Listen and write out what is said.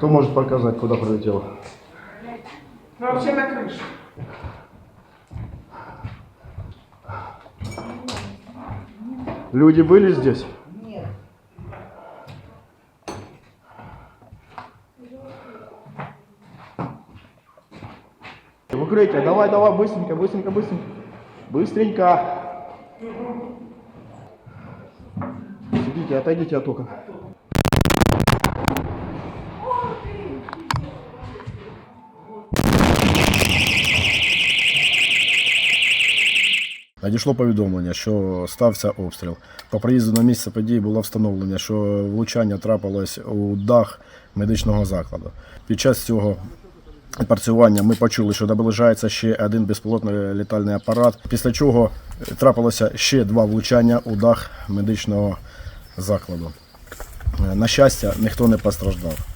Кто может показать, куда прилетело? Ну, вообще на крышу. Люди были здесь? В укрытие, давай, давай, быстренько, быстренько, быстренько. Быстренько. Сидите, отойдите от окон. Надійшло повідомлення, що стався обстріл. По приїзду на місце події було встановлено, що влучання трапилось у дах медичного закладу. Під час цього працювання ми почули, що наближається ще один безпілотний літальний апарат. Після чого трапилося ще два влучання у дах медичного закладу. Е, На щастя, ніхто не постраждав.